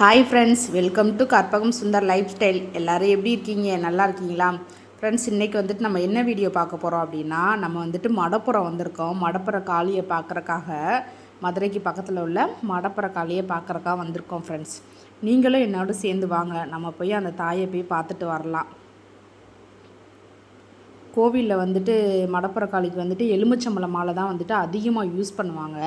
Hi friends welcome to Karpagam Sundar lifestyle எல்லோரும் எப்படி இருக்கீங்க? நல்லா இருக்கீங்களா? ஃப்ரெண்ட்ஸ் இன்றைக்கி வந்துட்டு நம்ம என்ன வீடியோ பார்க்க போகிறோம் அப்படின்னா நம்ம வந்துட்டு மடப்புறம் வந்திருக்கோம். மடப்புற காளியை பார்க்குறக்காக மதுரைக்கு பக்கத்தில் உள்ள மடப்புற காளியை பார்க்குறக்காக வந்திருக்கோம் ஃப்ரெண்ட்ஸ் நீங்களும் என்னோட சேர்ந்து வாங்க. நம்ம போய் அந்த தாயை போய் பார்த்துட்டு வரலாம். கோவிலில் வந்துட்டு மடப்புற காளிக்கு வந்துட்டு எலுமிச்சம்பழம் மாலை தான் வந்துட்டு அதிகமாக யூஸ் பண்ணுவாங்க.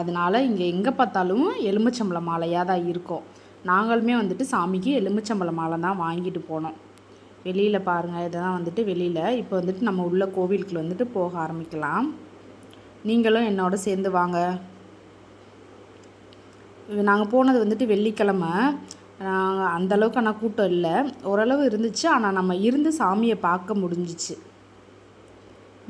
அதனால் இங்கே எங்கே பார்த்தாலும் எலுமிச்சம்பழம் மாலையாக தான் இருக்கும். நாங்களுமே வந்துட்டு சாமிக்கு எலுமிச்சம்பழம் மாலை தான் வாங்கிட்டு போனோம். வெளியில் பாருங்கள் இதெல்லாம் வந்துட்டு வெளியில். இப்போ வந்துட்டு நம்ம உள்ள கோவிலுக்குள்ள வந்துட்டு போக ஆரம்பிக்கலாம். நீங்களும் என்னோட சேர்ந்து வாங்க. நாங்கள் போனது வந்துட்டு வெள்ளிக்கிழமை. நாங்கள் அந்தளவுக்கு ஆனால் கூட்டம் இல்லை. ஓரளவு இருந்துச்சு. ஆனால் நம்ம இருந்து சாமியை பார்க்க முடிஞ்சிச்சு.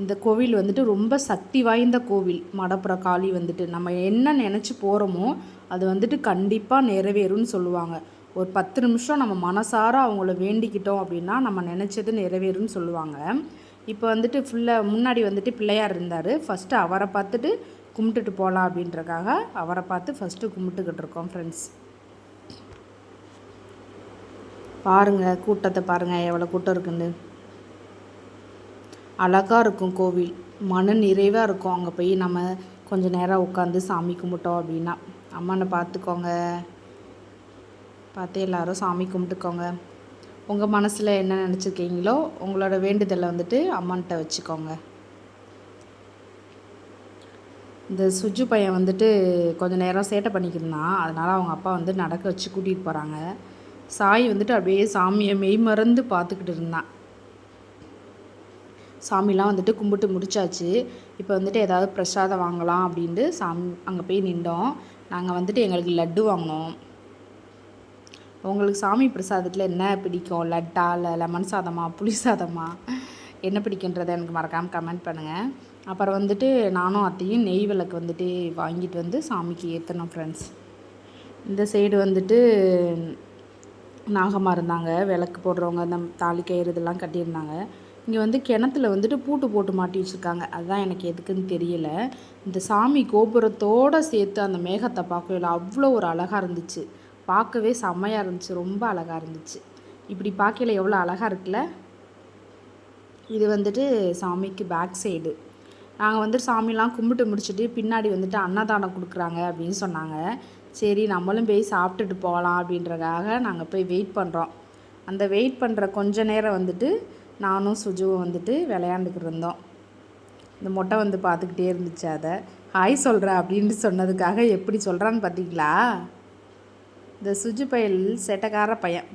இந்த கோவில் வந்துட்டு ரொம்ப சக்தி வாய்ந்த கோவில். மடப்புற காளி வந்துட்டு. நம்ம என்ன நினச்சி போகிறோமோ அது வந்துட்டு கண்டிப்பாக நிறைவேறும்னு சொல்லுவாங்க. ஒரு பத்து நிமிஷம் நம்ம மனசார அவங்கள வேண்டிக்கிட்டோம் அப்படின்னா நம்ம நினச்சது நிறைவேறும்னு சொல்லுவாங்க. இப்போ வந்துட்டு ஃபுல்லாக முன்னாடி வந்துட்டு பிள்ளையார் இருந்தார். ஃபஸ்ட்டு அவரை பார்த்துட்டு கும்பிட்டுட்டு போகலாம் அப்படின்றக்காக அவரை பார்த்து ஃபஸ்ட்டு கும்பிட்டுக்கிட்டு இருக்கோம் ஃப்ரெண்ட்ஸ் பாருங்கள் கூட்டத்தை பாருங்கள் எவ்வளோ கூட்டம் இருக்குன்னு. அழகாக இருக்கும் கோவில். மன நிறைவாக இருக்கும். அங்கே போய் நம்ம கொஞ்சம் நேரம் உட்காந்து சாமி கும்பிட்டோம் அப்படின்னா. அம்மனை பார்த்துக்கோங்க. பார்த்து எல்லோரும் சாமி கும்பிட்டுக்கோங்க. உங்கள் மனசில் என்ன நினச்சிருக்கீங்களோ உங்களோட வேண்டுதலை வந்துட்டு அம்மன்கிட்ட வச்சுக்கோங்க. இந்த சுஜு பையன் வந்துட்டு கொஞ்சம் நேரம் சேட்டை பண்ணிக்கிருந்தான் அதனால் அவங்க அப்பா வந்து நடக்க வச்சு கூட்டிகிட்டு போகிறாங்க சாய் வந்துட்டு அப்படியே சாமியை மெய் மறந்து பார்த்துக்கிட்டு இருந்தான். சாமிலாம் வந்துட்டு கும்பிட்டு முடிச்சாச்சு. இப்போ வந்துட்டு ஏதாவது பிரசாதம் வாங்கலாம் அப்படின்ட்டு சாமி அங்கே போய் நின்றோம். நாங்கள் வந்துட்டு எங்களுக்கு லட்டு வாங்கினோம். உங்களுக்கு சாமி பிரசாதத்தில் என்ன பிடிக்கும்? லட்டா இல்லை லெமன் சாதமா புளி சாதமா? என்ன பிடிக்குன்றதை எனக்கு மறக்காமல் கமெண்ட் பண்ணுங்கள் அப்புறம் வந்துட்டு நானும் அத்தையும் நெய் விளக்கு வந்துட்டு வாங்கிட்டு வந்து சாமிக்கு ஏற்றணும் ஃப்ரெண்ட்ஸ் இந்த சைடு வந்துட்டு நாகமாக இருந்தாங்க. விளக்கு போடுறவங்க அந்த தாலி கயிறு இதெல்லாம் கட்டியிருந்தாங்க. இங்கே வந்து கிணத்துல வந்துட்டு பூட்டு போட்டு மாட்டி வச்சுருக்காங்க. அதுதான் எனக்கு எதுக்குன்னு தெரியல. இந்த சாமி கோபுரத்தோடு சேர்த்து அந்த மேகத்தை பார்க்கல அவ்வளோ ஒரு அழகாக இருந்துச்சு. பார்க்கவே செம்மையாக இருந்துச்சு. ரொம்ப அழகாக இருந்துச்சு. இப்படி பார்க்கல எவ்வளோ அழகாக இருக்குல்ல? இது வந்துட்டு சாமிக்கு பேக் சைடு. நாங்கள் வந்துட்டு சாமிலாம் கும்பிட்டு முடிச்சுட்டு பின்னாடி வந்துட்டு அன்னதானம் கொடுக்குறாங்க அப்படின்னு சொன்னாங்க. சரி நம்மளும் போய் சாப்பிட்டுட்டு போகலாம் அப்படின்றக்காக நாங்கள் போய் வெயிட் பண்ணுறோம் அந்த வெயிட் பண்ணுற கொஞ்ச நேரம் வந்துட்டு நானும் சுஜுவும் வந்துட்டு விளையாண்டுக்கிட்டு இருந்தோம் இந்த மொட்டை வந்து பார்த்துக்கிட்டே இருந்துச்சு அதை. ஹாய் சொல்கிற அப்படின்ட்டு சொன்னதுக்காக எப்படி சொல்கிறான்னு பார்த்தீங்களா? இந்த சுஜு பயல் செட்டக்கார பையன்.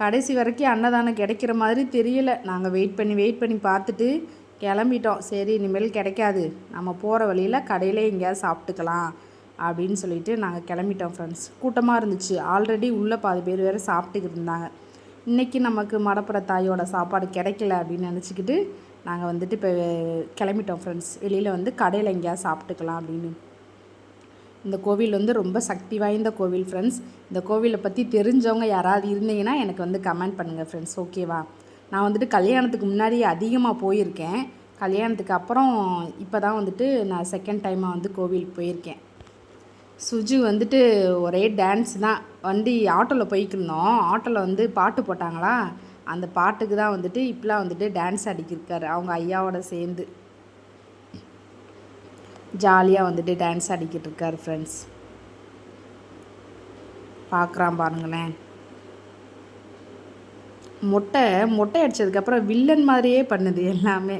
கடைசி வரைக்கும் அன்னதானம் கிடைக்கிற மாதிரி தெரியல. நாங்கள் வெயிட் பண்ணி வெயிட் பண்ணி பார்த்துட்டு கிளம்பிட்டோம். சரி இனிமேல் கிடைக்காது. நம்ம போகிற வழியில் கடையிலே எங்கேயாவது சாப்பிட்டுக்கலாம் அப்படின்னு சொல்லிட்டு நாங்கள் கிளம்பிட்டோம் ஃப்ரெண்ட்ஸ் கூட்டமாக இருந்துச்சு. ஆல்ரெடி உள்ளே பாதி பேர் வேறு சாப்பிட்டுக்கிட்டு இருந்தாங்க. இன்றைக்கி நமக்கு மடப்புற தாயோட சாப்பாடு கிடைக்கல அப்படின்னு நினச்சிக்கிட்டு நாங்கள் வந்துட்டு இப்போ கிளம்பிட்டோம் ஃப்ரெண்ட்ஸ் வெளியில் வந்து கடையில் எங்கேயாவது சாப்பிட்டுக்கலாம் அப்படின்னு. இந்த கோவில் வந்து ரொம்ப சக்தி வாய்ந்த கோவில் ஃப்ரெண்ட்ஸ் இந்த கோவிலை பற்றி தெரிஞ்சவங்க யாராவது இருந்தீங்கன்னா எனக்கு வந்து கமெண்ட் பண்ணுங்கள் ஃப்ரெண்ட்ஸ் ஓகேவா நான் வந்துட்டு கல்யாணத்துக்கு முன்னாடி அதிகமாக போயிருக்கேன். கல்யாணத்துக்கு அப்புறம் இப்போ தான் வந்துட்டு நான் செகண்ட் டைமாக வந்து கோவில் போயிருக்கேன். சுஜு வந்துட்டு ஒரே டான்ஸ் தான். வண்டி ஆட்டோவில் போய்க்கிருந்தோம். ஆட்டோவில் வந்து பாட்டு போட்டாங்களா? அந்த பாட்டுக்கு தான் வந்துட்டு இப்போலாம் வந்துட்டு டான்ஸ் ஆடிக்கிருக்காரு. அவங்க ஐயாவோட சேர்ந்து. ஜாலியாக வந்துட்டு டான்ஸ் ஆடிக்கிட்டு இருக்காரு ஃப்ரெண்ட்ஸ் பார்க்குறான் பாருங்களேன். மொட்டை மொட்டை அடித்ததுக்கப்புறம் வில்லன் மாதிரியே பண்ணுது எல்லாமே.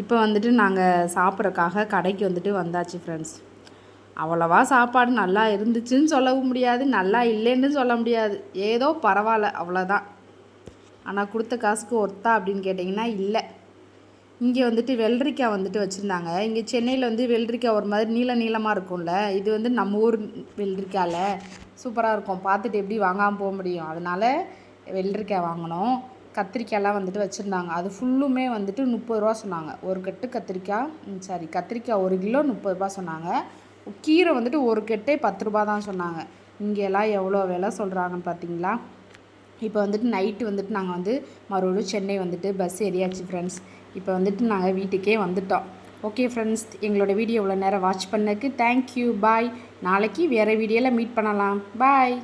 இப்போ வந்துட்டு நாங்கள் சாப்பிட்றக்காக கடைக்கு வந்துட்டு வந்தாச்சு ஃப்ரெண்ட்ஸ் அவ்வளவா சாப்பாடு நல்லா இருந்துச்சுன்னு சொல்லவும் முடியாது நல்லா இல்லைன்னு சொல்ல முடியாது. ஏதோ பரவாயில்ல அவ்வளோதான் ஆனால் கொடுத்த காசுக்கு ஒர்த்தா அப்படின்னு கேட்டிங்கன்னா இல்லை. இங்கே வந்துட்டு வெள்ளரிக்காய் வந்துட்டு வச்சுருந்தாங்க. இங்கே சென்னையில் வந்து வெள்ளரிக்காய் ஒரு மாதிரி நீள நீளமாக இருக்கும்ல இது வந்து நம்ம ஊர் வெள்ளரிக்காயில் சூப்பராக இருக்கும். பார்த்துட்டு எப்படி வாங்காமல் போக முடியும். அதனால் வெள்ளரிக்காய் வாங்கினோம். கத்திரிக்காயெலாம் வந்துட்டு வச்சுருந்தாங்க. அது ஃபுல்லுமே வந்துட்டு முப்பது ரூபா சொன்னாங்க. ஒரு கட்டு கத்திரிக்காய் சாரி கத்திரிக்காய் ஒரு கிலோ முப்பது ரூபா சொன்னாங்க. கீரை வந்துட்டு ஒரு கெட்டே பத்து ரூபா தான் சொன்னாங்க. இங்கெல்லாம் எவ்வளோ விலை சொல்கிறாங்கன்னு பார்த்தீங்களா இப்போ வந்துட்டு நைட்டு வந்துட்டு நாங்கள் வந்து மறுபடியும் சென்னை வந்துட்டு பஸ் ஏறியாச்சு ஃப்ரெண்ட்ஸ் இப்போ வந்துட்டு நாங்கள் வீட்டுக்கே வந்துட்டோம். ஓகே ஃப்ரெண்ட்ஸ் எங்களோட வீடியோ இவ்வளோ நேரம் வாட்ச் பண்ணதுக்கு தேங்க்யூ பாய் நாளைக்கு வேறு வீடியோவில் மீட் பண்ணலாம். பாய்